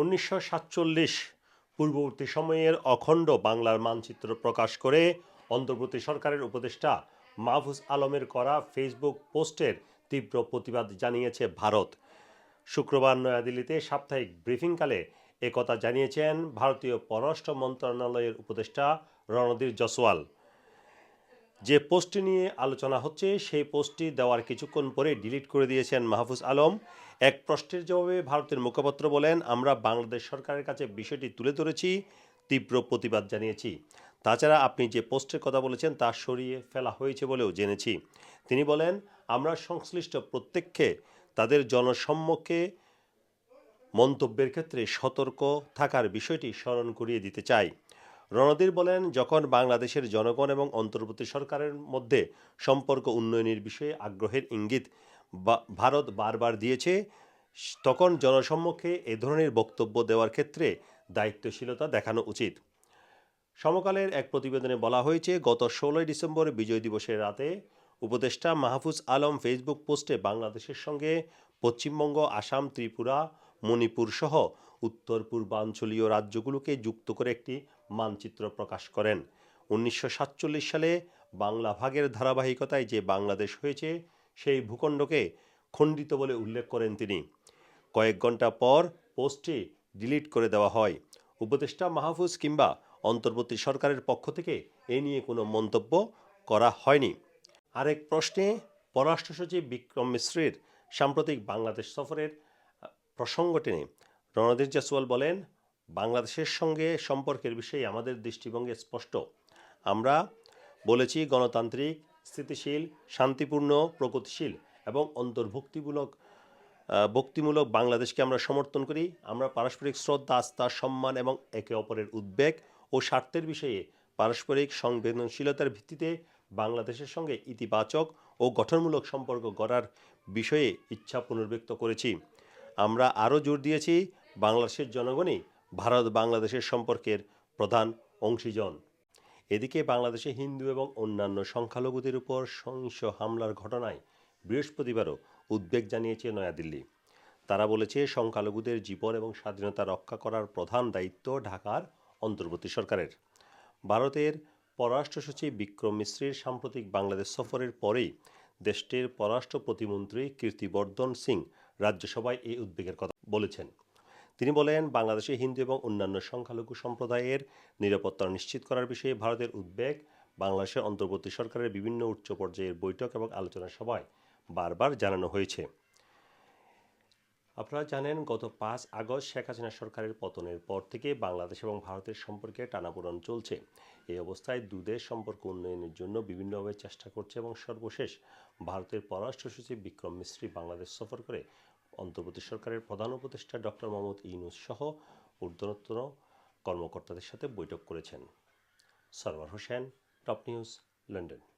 উনিশশো সাতচল্লিশ পূর্ববর্তী সময়ের অখণ্ড বাংলার মানচিত্র প্রকাশ করে অন্তর্বর্তী সরকারের উপদেষ্টা মাহফুজ আলমের করা ফেসবুক পোস্টের তীব্র প্রতিবাদ জানিয়েছে ভারত। শুক্রবার নয়াদিল্লিতে সাপ্তাহিক ব্রিফিংকালে একথা জানিয়েছেন ভারতীয় পররাষ্ট্র মন্ত্রণালয়ের উপদেষ্টা রণধীর জসওয়াল। যে পোস্টটি নিয়ে আলোচনা হচ্ছে, সেই পোস্টটি দেওয়ার কিছুক্ষণ পরে ডিলিট করে দিয়েছেন মাহফুজ আলম। এক প্রশ্নের জবাবে ভারতের মুখপাত্র বলেন, আমরা বাংলাদেশ সরকারের কাছে বিষয়টি তুলে ধরেছি, তীব্র প্রতিবাদ জানিয়েছি। তাছাড়া আপনি যে পোস্টের কথা বলেছেন, তা সরিয়ে ফেলা হয়েছে বলেও জেনেছি। তিনি বলেন, আমরা সংশ্লিষ্ট প্রত্যেককে তাদের জনসম্মুখে মন্তব্যের ক্ষেত্রে সতর্ক থাকার বিষয়টি স্মরণ করিয়ে দিতে চাই। রণধীর বলেন, যখন বাংলাদেশের জনগণ এবং অন্তর্বর্তী সরকারের মধ্যে সম্পর্ক উন্নয়নের বিষয়ে আগ্রহের ইঙ্গিত ভারত বারবার দিয়েছে, তখন জনসম্মুখে এ ধরনের বক্তব্য দেওয়ার ক্ষেত্রে দায়িত্বশীলতা দেখানো উচিত। সমকালের এক প্রতিবেদনে বলা হয়েছে, গত ষোলোই ডিসেম্বর বিজয় দিবসের রাতে উপদেষ্টা মাহফুজ আলম ফেসবুক পোস্টে বাংলাদেশের সঙ্গে পশ্চিমবঙ্গ, আসাম, ত্রিপুরা, মণিপুর সহ উত্তর পূর্বাঞ্চলীয় রাজ্যগুলোকে যুক্ত করে একটি মানচিত্র প্রকাশ করেন। উনিশশো সাতচল্লিশ সালে বাংলা ভাগের ধারাবাহিকতায় যে বাংলাদেশ হয়েছে সেই ভূখণ্ডকে খণ্ডিত বলে উল্লেখ করেন তিনি। কয়েক ঘণ্টা পর পোস্টটি ডিলিট করে দেওয়া হয়। উপদেষ্টা মাহফুজ কিংবা অন্তর্বর্তী সরকারের পক্ষ থেকে এ নিয়ে কোনো মন্তব্য করা হয়নি। আরেক প্রশ্নে পররাষ্ট্র সচিব বিক্রম মিশ্রের সাম্প্রতিক বাংলাদেশ সফরের আহ, প্রসঙ্গ টেনে রণধীর বলেন বাংলাদেশের সঙ্গে সম্পর্কের বিষয়ে আমাদের দৃষ্টিভঙ্গি স্পষ্ট। আমরা বলেছি গণতান্ত্রিক, স্থিতিশীল, শান্তিপূর্ণ, প্রগতিশীল এবং অন্তর্ভুক্তিমূলক ভক্তিমূলক বাংলাদেশকে আমরা সমর্থন করি। আমরা পারস্পরিক শ্রদ্ধা, আস্থা, সম্মান এবং একে অপরের উদ্বেগ ও স্বার্থের বিষয়ে পারস্পরিক সংবেদনশীলতার ভিত্তিতে বাংলাদেশের সঙ্গে ইতিবাচক ও গঠনমূলক সম্পর্ক গড়ার বিষয়ে ইচ্ছা পুনর্ব্যক্ত করেছি। আমরা আরও জোর দিয়েছি বাংলাদেশের জনগণই ভারত বাংলাদেশের সম্পর্কের প্রধান অংশীজন। এদিকে বাংলাদেশে হিন্দু এবং অন্যান্য সংখ্যালঘুদের উপর সহিংস হামলার ঘটনায় বৃহস্পতিবারও উদ্বেগ জানিয়েছে নয়াদিল্লি। তারা বলেছে, সংখ্যালঘুদের জীবন এবং স্বাধীনতা রক্ষা করার প্রধান দায়িত্ব ঢাকার অন্তর্বর্তী সরকারের। ভারতের পররাষ্ট্র সচিব বিক্রম মিশ্রের সাম্প্রতিক বাংলাদেশ সফরের পরেই দেশটির পররাষ্ট্র প্রতিমন্ত্রী কীর্তিবর্ধন সিং রাজ্যসভায় এই উদ্বেগের কথা বলেছেন। তিনি বলেন, বাংলাদেশে হিন্দু এবং অন্যান্য সংখ্যালঘু সম্প্রদায়ের নিরাপত্তা নিশ্চিত করার বিষয়ে ভারতের উদ্বেগ, বাংলাদেশের অন্তর্বর্তী সরকারের বিভিন্ন উচ্চ পর্যায়ের বৈঠক এবং আলোচনা সভায় বারবার জানানো হয়েছে। আপনারা জানেন, গত পাঁচ আগস্ট শেখ হাসিনা সরকারের পতনের পর থেকে বাংলাদেশ এবং ভারতের সম্পর্কে টানাপোড়েন চলছে। এই অবস্থায় দুদেশ সম্পর্ক উন্নয়নের জন্য বিভিন্নভাবে চেষ্টা করছে এবং সর্বশেষ ভারতের পররাষ্ট্র সচিব বিক্রম মিশ্রি বাংলাদেশ সফর করে অন্তর্বর্তী সরকারের প্রধান উপদেষ্টা ডক্টর মোহাম্মদ ইউনুস সহ ঊর্ধ্বতন কর্মকর্তাদের সাথে বৈঠক করেছেন। Sarwar Hossain, top news, London.